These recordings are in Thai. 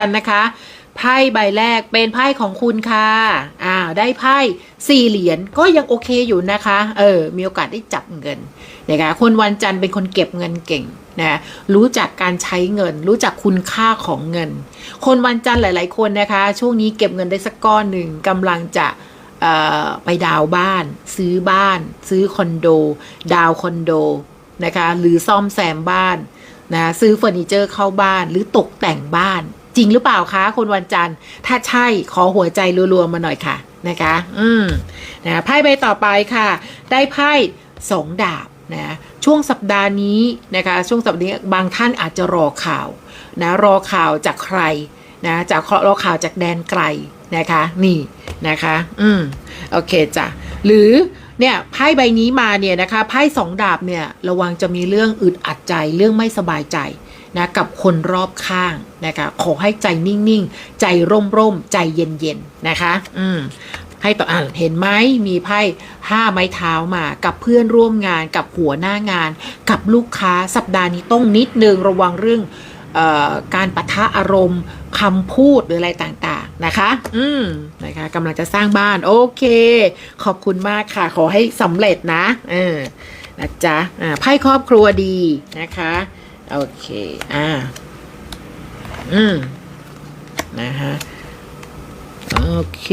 กันนะคะไพ่ใบแรกเป็นไพ่ของคุณค่ะ อ่า ได้ไพ่สี่เหรียญก็ยังโอเคอยู่นะคะ เออ มีโอกาสได้จับเงินนะคะคนวันจันทร์เป็นคนเก็บเงินเก่งนะรู้จักการใช้เงิน รู้จักคุณค่าของเงิน คนวันจันทร์หลาย ๆ คนนะคะ ช่วงนี้เก็บเงินได้สักก้อนหนึ่งกำลังจะเอ่อไปดาวบ้าน ซื้อบ้าน ซื้อคอนโด ดาวคอนโดนะคะ หรือซ่อมแซมบ้านนะซื้อเฟอร์นิเจอร์เข้าบ้านหรือตกแต่งบ้าน จริงหรือเปล่าคะคนวันจันทร์ ถ้าใช่ขอหัวใจรัวๆมาหน่อยค่ะนะคะ อืมนะไพ่ใบต่อไปค่ะ ได้ไพ่สองดาบนะช่วงสัปดาห์นี้นะคะช่วงสัปดาห์นี้บางท่านอาจจะรอข่าวนะรอข่าวจากใครนะจากรอข่าวจากแดนไกลนะคะนี่นะคะ อืมโอเคจ้ะหรือเนี่ยไพ่ใบนี้มาเนี่ยนะคะไพ่สองดาบเนี่ยระวังจะมีเรื่องอึดอัดใจเรื่องไม่สบายใจ นะกับคนรอบข้างนะคะขอให้ใจนิ่งๆ ใจร่มๆ ใจเย็นๆ นะคะ อืมให้ต่ออ่านเห็นไหมมีไพ่ห้าไม้เท้ามา กับเพื่อนร่วมงานกับหัวหน้างาน กับลูกค้าสัปดาห์นี้ต้องนิดนึงระวังเรื่องออการปะทะอารมณ์คำพูดหรืออะไรต่างๆนะคะ อืมนะคะกำลังจะสร้างบ้าน โอเค ขอบคุณมากค่ะ ขอให้สำเร็จนะเออนะจ๊ะอ่าไพ่ครอบครัวดีนะคะ โอเค อ่า อืม นะฮะ โอเค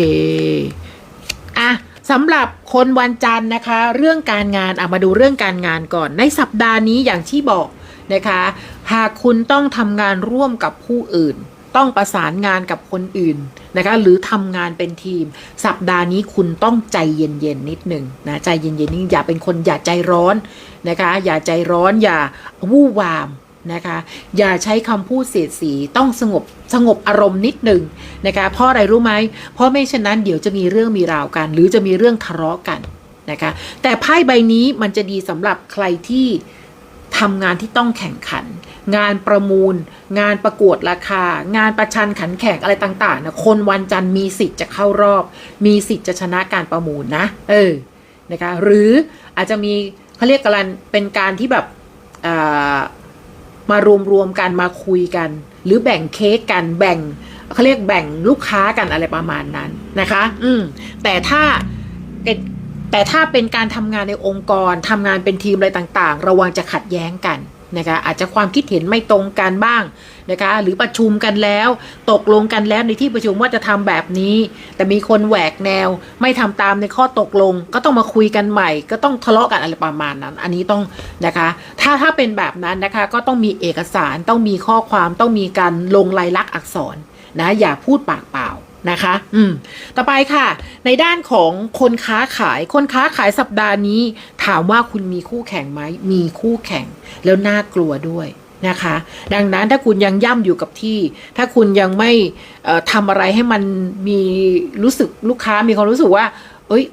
อะสำหรับคนวันจันทร์นะคะ เรื่องการงานอะมาดูเรื่องการงานก่อน ในสัปดาห์นี้อย่างที่บอกนะคะ หากคุณต้องทำงานร่วมกับผู้อื่น ต้องประสานงานกับคนอื่นนะคะ หรือทำงานเป็นทีม สัปดาห์นี้คุณต้องใจเย็นๆนิดหนึ่งนะใจเย็นๆนี่อย่าเป็นคนอย่าใจร้อนนะคะ อย่าใจร้อนอย่าวู่วาม นะคะ อย่าใช้คำพูดเสียดสีต้องสงบสงบอารมณ์นิดหนึ่งนะคะเพราะอะไรรู้ไหมเพราะไม่เช่นนั้นเดี๋ยวจะมีเรื่องมีราวกัน หรือจะมีเรื่องทะเลาะกันนะคะแต่ไพ่ใบนี้มันจะดีสำหรับใครที่ทำงานที่ต้องแข่งขัน งานประมูล งานประกวดราคา งานประชันขันแข่งอะไรต่างๆนะคนวันจันทร์มีสิทธิ์จะเข้ารอบ มีสิทธิ์จะชนะการประมูลนะ เออนะคะหรืออาจจะมีเขาเรียกกันเป็นการที่แบบอ่า มารวมๆกันมาคุยกัน หรือแบ่งเค้กกันแบ่งเขาเรียกแบ่งลูกค้ากันอะไรประมาณนั้นนะคะ อืมแต่ถ้าแต่ถ้าเป็นการทำงานในองค์กรทำงานเป็นทีมอะไรต่างๆ ระวังจะขัดแย้งกัน นะคะอาจจะความคิดเห็นไม่ตรงกันบ้างนะคะหรือประชุมกันแล้วตกลงกันแล้วในที่ประชุมว่าจะทำแบบนี้ แต่มีคนแหวกแนว ไม่ทำตามในข้อตกลง ก็ต้องมาคุยกันใหม่ ก็ต้องทะเลาะกันอะไรประมาณนั้น อันนี้ต้องนะคะถ้าถ้าเป็นแบบนั้นนะคะก็ต้องมีเอกสารต้องมีข้อความต้องมีการลงลายลักษณ์อักษรนะอย่าพูดปากเปล่า นะคะ อืม ต่อไปค่ะ ในด้านของคนค้าขาย คนค้าขายสัปดาห์นี้ ถามว่าคุณมีคู่แข่งไหม มีคู่แข่ง แล้วน่ากลัวด้วยนะคะ ดังนั้นถ้าคุณยังย่ำอยู่กับที่ ถ้าคุณยังไม่ทำอะไรให้มันมีรู้สึกลูกค้ามีความรู้สึกว่า เอ้ย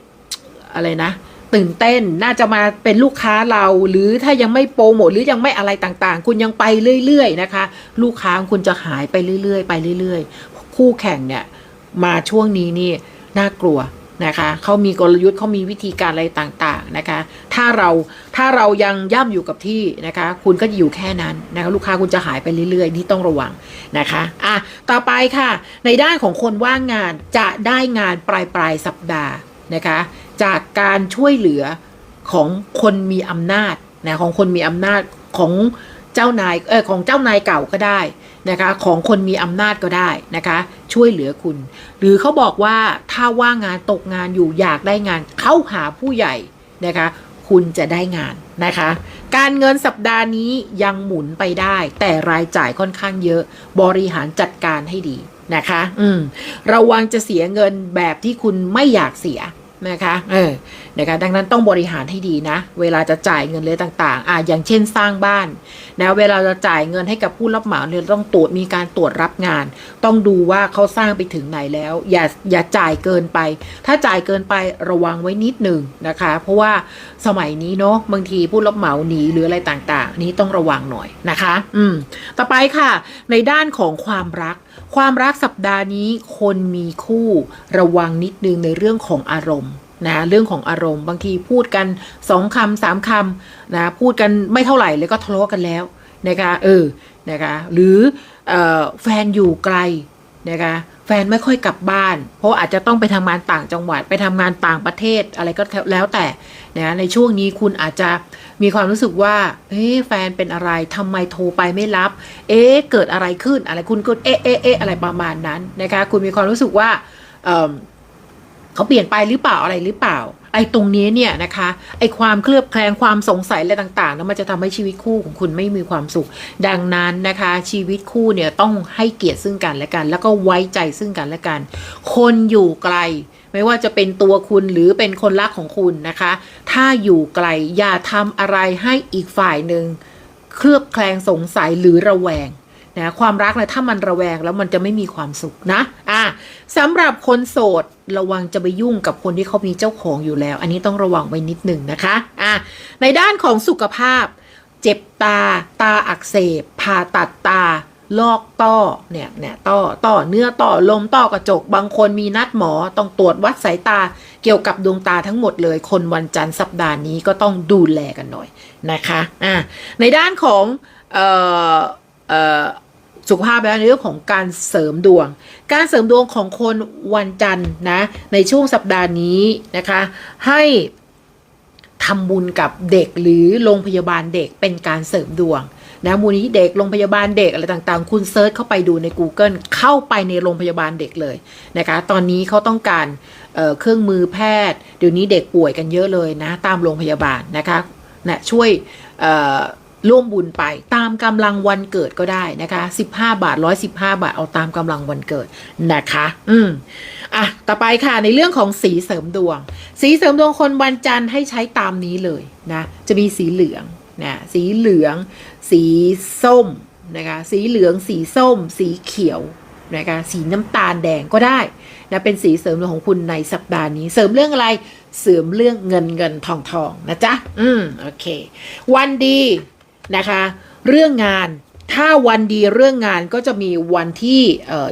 อะไรนะตื่นเต้นน่าจะมาเป็นลูกค้าเราหรือถ้ายังไม่โปรโมทหรือยังไม่อะไรต่างๆ คุณยังไปเรื่อย ๆ นะคะ ลูกค้าของคุณจะหายไปเรื่อย ๆ ไปเรื่อย ๆ คู่แข่งเนี่ย มาช่วงนี้นี่น่ากลัวนะคะเขามีกลยุทธ์เขามีวิธีการอะไรต่างๆนะคะถ้าเราถ้าเรายังย่ำอยู่กับที่นะคะคุณก็จะอยู่แค่นั้นนะคะลูกค้าคุณจะหายไปเรื่อยๆ นี่ต้องระวังนะคะอะต่อไปค่ะ ในด้านของคนว่างงานจะได้งานปลายปลายสัปดาห์นะคะจากการช่วยเหลือของคนมีอำนาจนะของคนมีอำนาจของ เจ้านายเออของเจ้านายเก่าก็ได้นะคะของคนมีอำนาจก็ได้นะคะ ช่วยเหลือคุณ หรือเขาบอกว่าถ้าว่างงานตกงานอยู่อยากได้งานเข้าหาผู้ใหญ่นะคะ คุณจะได้งานนะคะ การเงินสัปดาห์นี้ยังหมุนไปได้ แต่รายจ่ายค่อนข้างเยอะ บริหารจัดการให้ดีนะคะ อืมระวังจะเสียเงินแบบที่คุณไม่อยากเสีย นะคะเออนะคะดังนั้นต้องบริหารให้ดีนะ เวลาจะจ่ายเงินเลยต่าง ๆ อ่าอย่างเช่นสร้างบ้านนะเวลาจะจ่ายเงินให้กับผู้รับเหมาเนี่ยต้องตรวจมีการตรวจรับงาน ต้องดูว่าเขาสร้างไปถึงไหนแล้ว อย่าอย่าจ่ายเกินไป ถ้าจ่ายเกินไประวังไว้นิดหนึ่งนะคะ เพราะว่าสมัยนี้เนาะบางทีผู้รับเหมาหนีหรืออะไรต่างๆ นี้ต้องระวังหน่อยนะคะ อืมต่อไปค่ะ ในด้านของความรัก ความรักสัปดาห์นี้คนมีคู่ระวังนิดนึงในเรื่องของอารมณ์นะเรื่องของอารมณ์บางทีพูดกันสองคำสามคำนะพูดกันไม่เท่าไหร่เลยก็ทะเลาะกันแล้วนะคะเออนะคะหรือออแฟนอยู่ไกลนะคะ แฟนไม่ค่อยกลับบ้าน เพราะอาจจะต้องไปทำงานต่างจังหวัด ไปทำงานต่างประเทศอะไรก็แล้วแต่นะในช่วงนี้คุณอาจจะมีความรู้สึกว่าเฮ้แฟนเป็นอะไรทำไมโทรไปไม่รับ เอ๊ะเกิดอะไรขึ้นอะไรคุณก็เอ๊ะเอ๊ะเอ๊ะอะไรประมาณนั้นนะคะคุณมีความรู้สึกว่าเเขาเปลี่ยนไปหรือเปล่าอะไรหรือเปล่า ไอ้ตรงนี้เนี่ยนะคะไอ้ความเคลือบแคลงความสงสัยอะไรต่างๆนั้นมันจะทำให้ชีวิตคู่ของคุณไม่มีความสุข ดังนั้นนะคะ ชีวิตคู่เนี่ยต้องให้เกียรติซึ่งกันและกัน แล้วก็ไว้ใจซึ่งกันและกัน คนอยู่ไกลไม่ว่าจะเป็นตัวคุณหรือเป็นคนรักของคุณนะคะ ถ้าอยู่ไกลอย่าทำอะไรให้อีกฝ่ายหนึ่งเคลือบแคลงสงสัยหรือระแวง นะความรักนะถ้ามันระแวงแล้วมันจะไม่มีความสุขนะอะสำหรับคนโสดระวังจะไปยุ่งกับคนที่เขามีเจ้าของอยู่แล้ว อันนี้ต้องระวังไว้นิดหนึ่งนะคะอะในด้านของสุขภาพ เจ็บตา ตาอักเสบผ่าตัดตาลอกต้อเนี่ยเนี่ยต้อต้อเนื้อต้อลมต้อกระจก บางคนมีนัดหมอต้องตรวจวัดสายตาเกี่ยวกับดวงตาทั้งหมดเลย คนวันจันทร์สัปดาห์นี้ก็ต้องดูแลกันหน่อยนะคะอ่าในด้านของเอ่อเอ่อ สุขภาพแล้วในเรื่องของการเสริมดวง การเสริมดวงของคนวันจันทร์นะในช่วงสัปดาห์นี้นะคะให้ทำบุญกับเด็กหรือโรงพยาบาลเด็กเป็นการเสริมดวงนะมูลนิธิเด็กโรงพยาบาลเด็กอะไรต่างๆ คุณเซิร์ชเข้าไปดูใน Google เข้าไปในโรงพยาบาลเด็กเลยนะคะตอนนี้เขาต้องการเเครื่องมือแพทย์ เดี๋ยวนี้เด็กป่วยกันเยอะเลยนะ ตามโรงพยาบาลนะคะนะช่วย ร่วมบุญไปตามกำลังวันเกิดก็ได้นะคะ 15 บาท 115 บาท เอาตามกำลังวันเกิดนะคะ อืมอะ ต่อไปค่ะในเรื่องของสีเสริมดวง สีเสริมดวงคนวันจันทร์ให้ใช้ตามนี้เลยนะ จะมีสีเหลืองนะสีเหลือง สีส้มนะคะสีเหลือง สีส้ม สีเขียวนะคะสีน้ำตาลแดงก็ได้นะเป็นสีเสริมดวงของคุณในสัปดาห์นี้ เสริมเรื่องอะไร เสริมเรื่องเงินเงินทองทองนะจ๊ะ อืมโอเค วันดี นะคะ เรื่องงานถ้าวันดีเรื่องงานก็จะมีวันที่เอ่อ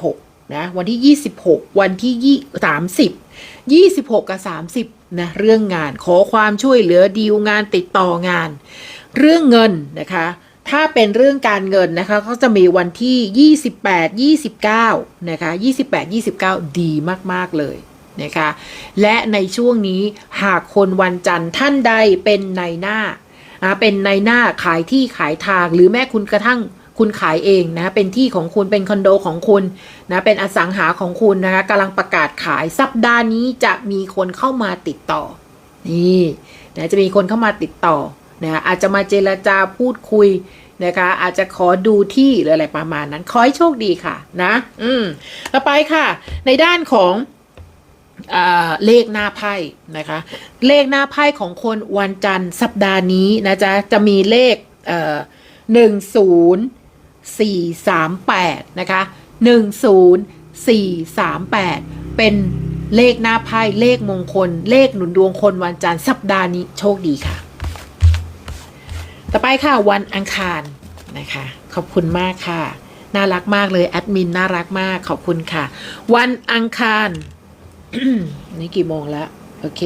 26 นะ วันที่ 26 วันที่ยี่30 26 กับ 30 นะ เรื่องงานขอความช่วยเหลือดีลงานติดต่องาน เรื่องเงินนะคะ ถ้าเป็นเรื่องการเงินนะคะก็จะมีวันที่ 28 29 นะคะ 28 29 ดีมาก ๆ เลยนะคะ และในช่วงนี้หากคนวันจันทร์ท่านใดเป็นในหน้า อ่าเป็นในหน้าขายที่ขายทางหรือแม้คุณกระทั่งคุณขายเองนะเป็นที่ของคุณเป็นคอนโดของคุณนะเป็นอสังหาของคุณนะคะกำลังประกาศขายสัปดาห์นี้จะมีคนเข้ามาติดต่อ นี่นะจะมีคนเข้ามาติดต่อนะอาจจะมาเจรจาพูดคุยนะคะอาจจะขอดูที่หรืออะไรประมาณนั้น ขอให้โชคดีค่ะนะ อืมต่อไปค่ะ ในด้านของ เลขหน้าไพ่นะคะ เลขหน้าไพ่ของคนวันจันทร์สัปดาห์นี้นะจ๊ะจะมีเลขเอ่อหนึ่งศูนย์สี่สามแปดนะคะหนึ่งศูนย์สี่สามแปดเป็นเลขหน้าไพ่เลขมงคล เลขหนุนดวงคนวันจันทร์สัปดาห์นี้โชคดีค่ะ ต่อไปค่ะวันอังคารนะคะ ขอบคุณมากค่ะ น่ารักมากเลยแอดมินน่ารักมากขอบคุณค่ะ วันอังคาร นี่กี่โมงแล้ว โอเค